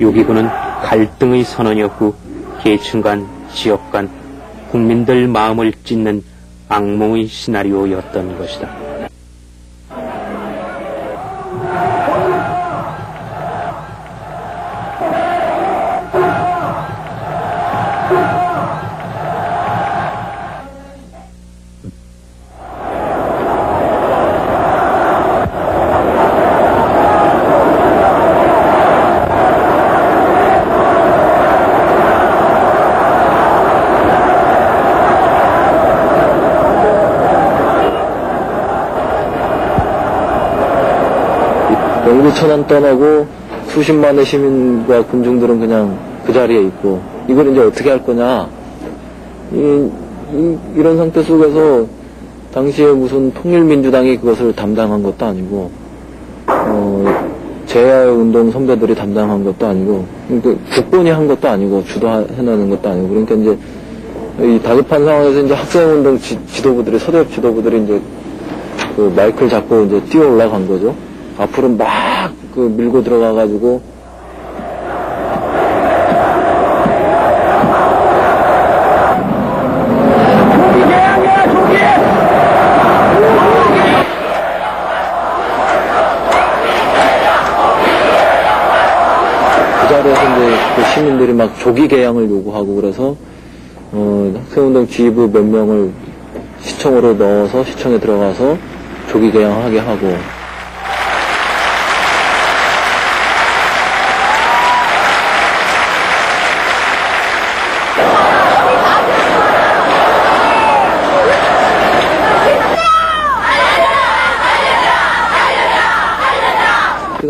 요기군은 갈등의 선언이었고 계층 간, 지역 간, 국민들 마음을 찢는 악몽의 시나리오였던 것이다. 영구 천안 떠나고 수십만의 시민과 군중들은 그냥 그 자리에 있고 이걸 이제 어떻게 할 거냐 이, 이, 런 상태 속에서 당시에 무슨 통일민주당이 그것을 담당한 것도 아니고 어, 재야운동 선배들이 담당한 것도 아니고 그러니까 국본이 한 것도 아니고 주도해내는 것도 아니고 그러니까 이제 이 다급한 상황에서 이제 학생운동 지, 지도부들이 서대협 지도부들이 이제 그 마이크를 잡고 이제 뛰어 올라간 거죠. 앞으로 막 그 밀고 들어가가지고. 그 자리에서 그 시민들이 막 조기 개양을 요구하고 그래서 어, 학생운동 지휘부 몇 명을 시청으로 넣어서 시청에 들어가서 조기 개양하게 하고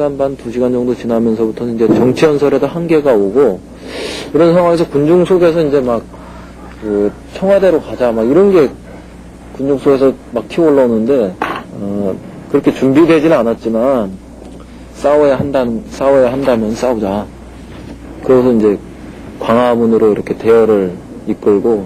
시간 반, 두 시간 정도 지나면서부터는 이제 정치 연설에도 한계가 오고, 이런 상황에서 군중 속에서 이제 막, 그, 청와대로 가자, 막 이런 게 군중 속에서 막 튀어 올라오는데, 어, 그렇게 준비되지는 않았지만, 싸워야 한다는, 싸워야 한다면 싸우자. 그래서 이제 광화문으로 이렇게 대열을 이끌고,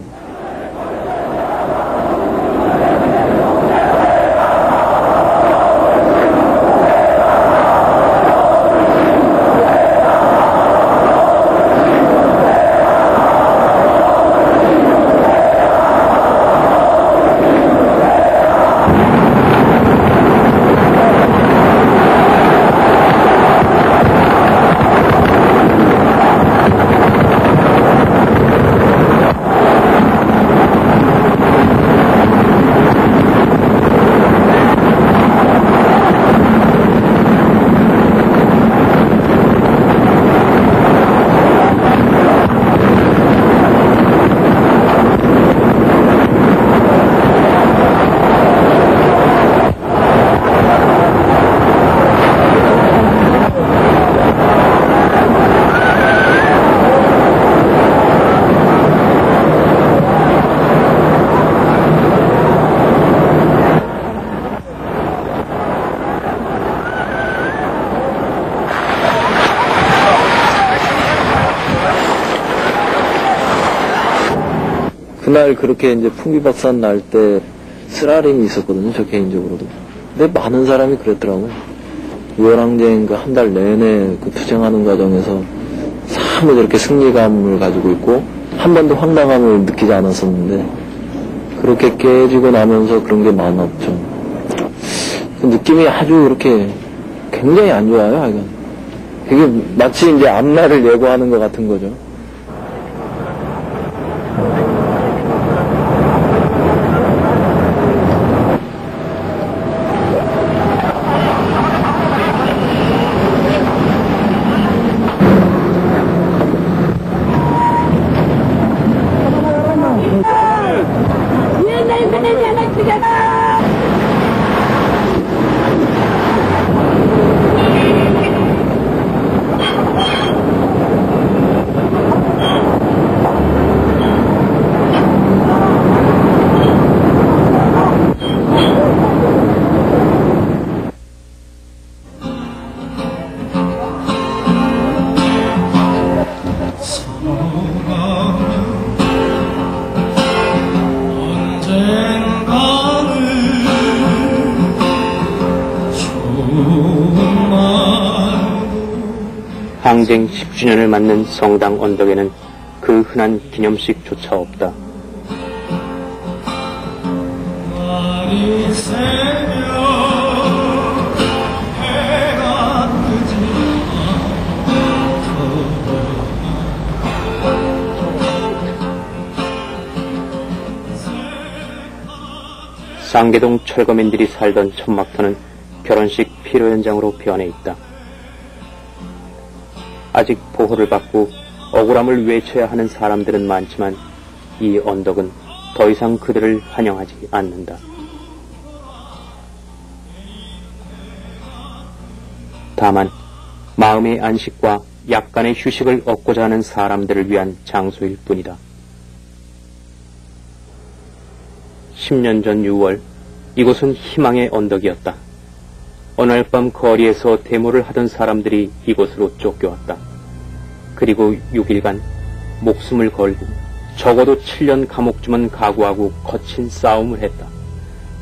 그날 그렇게 이제 풍비박산 날 때 쓰라림이 있었거든요, 저 개인적으로도. 근데 많은 사람이 그랬더라고요. 유월항쟁 그 한 달 내내 그 투쟁하는 과정에서 사뭇 이렇게 승리감을 가지고 있고 한 번도 황당함을 느끼지 않았었는데 그렇게 깨지고 나면서 그런 게 많이 없죠. 그 느낌이 아주 이렇게 굉장히 안 좋아요, 하여간. 그게 마치 이제 앞날을 예고하는 것 같은 거죠. 상쟁 10주년을 맞는 성당 언덕에는 그 흔한 기념식조차 없다. 쌍계동 철거민들이 살던 천막터는 결혼식 피로 현장으로 변해 있다. 아직 보호를 받고 억울함을 외쳐야 하는 사람들은 많지만 이 언덕은 더 이상 그들을 환영하지 않는다. 다만 마음의 안식과 약간의 휴식을 얻고자 하는 사람들을 위한 장소일 뿐이다. 10년 전 6월 이곳은 희망의 언덕이었다. 어느 날밤 거리에서 데모를 하던 사람들이 이곳으로 쫓겨왔다. 그리고 6일간 목숨을 걸고 적어도 7년 감옥 주문 각오하고 거친 싸움을 했다.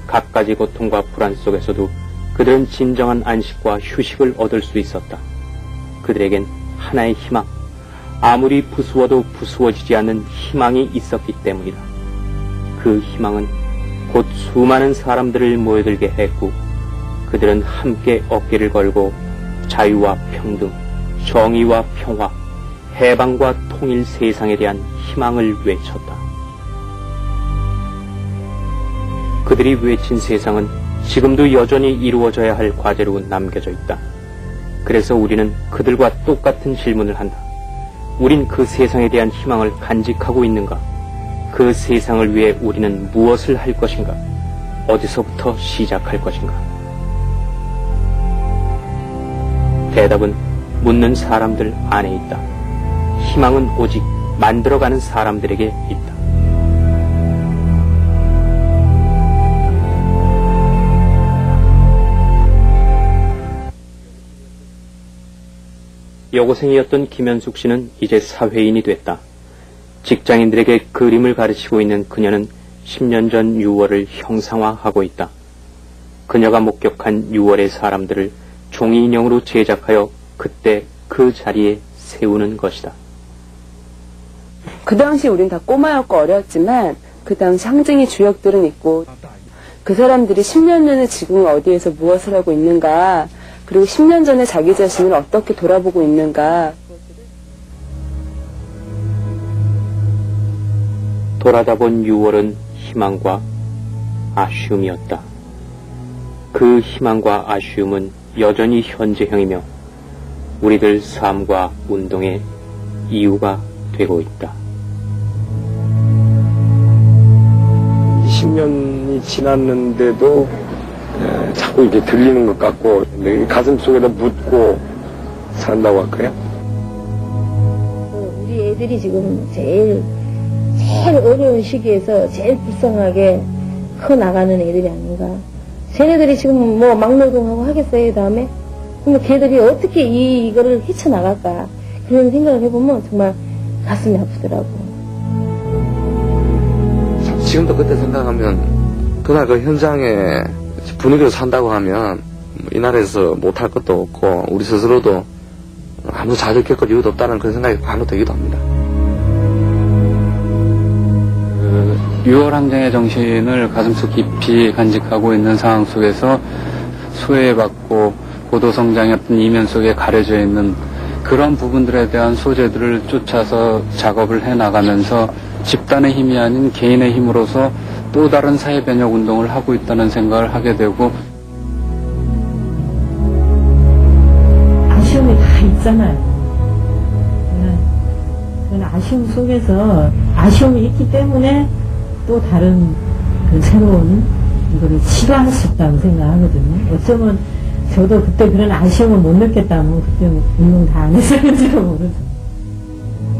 갖가지 고통과 불안 속에서도 그들은 진정한 안식과 휴식을 얻을 수 있었다. 그들에겐 하나의 희망, 아무리 부수어도 부수어지지 않는 희망이 있었기 때문이다. 그 희망은 곧 수많은 사람들을 모여들게 했고 그들은 함께 어깨를 걸고 자유와 평등, 정의와 평화, 해방과 통일 세상에 대한 희망을 외쳤다. 그들이 외친 세상은 지금도 여전히 이루어져야 할 과제로 남겨져 있다. 그래서 우리는 그들과 똑같은 질문을 한다. 우린 그 세상에 대한 희망을 간직하고 있는가? 그 세상을 위해 우리는 무엇을 할 것인가? 어디서부터 시작할 것인가? 대답은 묻는 사람들 안에 있다. 희망은 오직 만들어가는 사람들에게 있다. 여고생이었던 김현숙 씨는 이제 사회인이 됐다. 직장인들에게 그림을 가르치고 있는 그녀는 10년 전 6월을 형상화하고 있다. 그녀가 목격한 6월의 사람들을 종이 인형으로 제작하여 그때 그 자리에 세우는 것이다. 그 당시 우린 다 꼬마였고 어렸지만 그 당시 상징의 주역들은 있고 그 사람들이 10년 전에 지금 어디에서 무엇을 하고 있는가 그리고 10년 전에 자기 자신을 어떻게 돌아보고 있는가 돌아다 본 6월은 희망과 아쉬움이었다. 그 희망과 아쉬움은 여전히 현재형이며 우리들 삶과 운동의 이유가 되고 있다. 20년이 지났는데도 에, 자꾸 이렇게 들리는 것 같고 내 가슴 속에다 묻고 산다고 할까요? 어, 우리 애들이 지금 제일 제일 어려운 시기에서 제일 불쌍하게 커 나가는 애들이 아닌가. 쟤네들이 지금 뭐 막노동하고 하겠어요, 그 다음에? 그러면 걔들이 어떻게 이, 이거를 헤쳐나갈까. 그런 생각을 해보면 정말 가슴이 아프더라고. 지금도 그때 생각하면 그날 그 현장에 분위기로 산다고 하면 뭐이 나라에서 못할 것도 없고 우리 스스로도 아무 좌절 겪을 이유도 없다는 그런 생각이 바로 들기도 합니다. 6월 항쟁의 정신을 가슴속 깊이 간직하고 있는 상황 속에서 소외받고 고도성장했던 이면 속에 가려져 있는 그런 부분들에 대한 소재들을 쫓아서 작업을 해 나가면서 집단의 힘이 아닌 개인의 힘으로서 또 다른 사회 변혁 운동을 하고 있다는 생각을 하게 되고 아쉬움이 다 있잖아요. 아쉬움 속에서 아쉬움이 있기 때문에 또 다른 그 새로운 이거를 시도할 수 있다고 생각하거든요. 어쩌면 저도 그때 그런 아쉬움을 못 느꼈다면 그때 운동 다 안 했을지도 모르죠.